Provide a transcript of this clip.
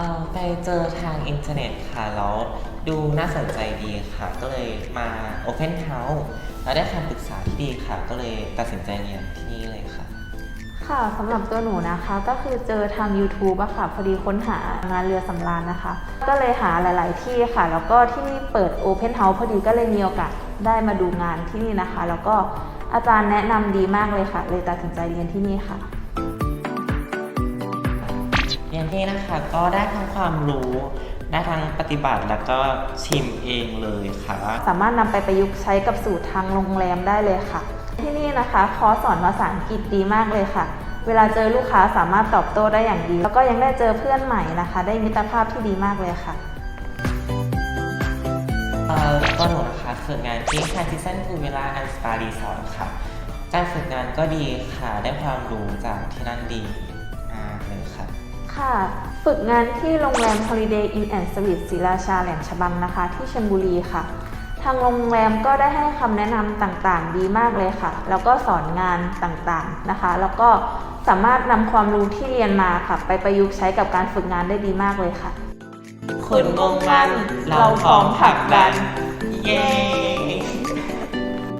เอ่อไปเจอทางอินเทอร์เน็ตค่ะ แล้วดูน่าสนใจดีค่ะ ก็เลยมา Open House แล้วได้คำปรึกษาที่ดีค่ะ ก็เลยตัดสินใจเรียนที่นี่เลยค่ะ ค่ะสำหรับตัวหนูนะคะก็คือเจอทาง YouTube อะค่ะ พอดีค้นหางานเรือสำราญนะคะ ก็เลยหาหลาย ๆ ที่ค่ะ แล้วก็ที่นี่เปิด Open House พอดีก็เลยมีโอกาสได้มาดูงานที่นี่นะคะ แล้วก็อาจารย์แนะนำดีมากเลยค่ะ เลยตัดสินใจเรียนที่นี่ค่ะ ที่นี่นะคะก็ได้ทั้งความรู้ ได้ทั้งปฏิบัติแล้วก็ชิมเองเลยค่ะ สามารถนำไปประยุกต์ใช้กับสูตรทางโรงแรมได้เลยค่ะ ที่นี่นะคะคอร์สสอนภาษาอังกฤษดีมากเลยค่ะ เวลาเจอลูกค้าสามารถตอบโต้ได้อย่างดี แล้วก็ยังได้เจอเพื่อนใหม่นะคะ ได้มิตรภาพที่ดีมากเลยค่ะเอ่อตัวหนูนะคะฝึกงานที่ Transition to Villa and Spa Resort ค่ะ การฝึกงานก็ดีค่ะ ได้ความรู้จากที่นั่นดีมากเลย ค่ะ ฝึกงานที่โรงแรม Holiday Inn and Suites ศรีราชาแหลมฉบังนะคะ ที่ชลบุรีค่ะ ทางโรงแรมก็ได้ให้คำแนะนำต่างๆ ดีมากเลยค่ะ แล้วก็สอนงานต่างๆนะคะ แล้วก็สามารถนำความรู้ที่เรียนมาค่ะ ไปประยุกต์ใช้กับการฝึกงานได้ดีมากเลยค่ะคุณมุ่งมั่นเราพร้อมผลักดัน เย้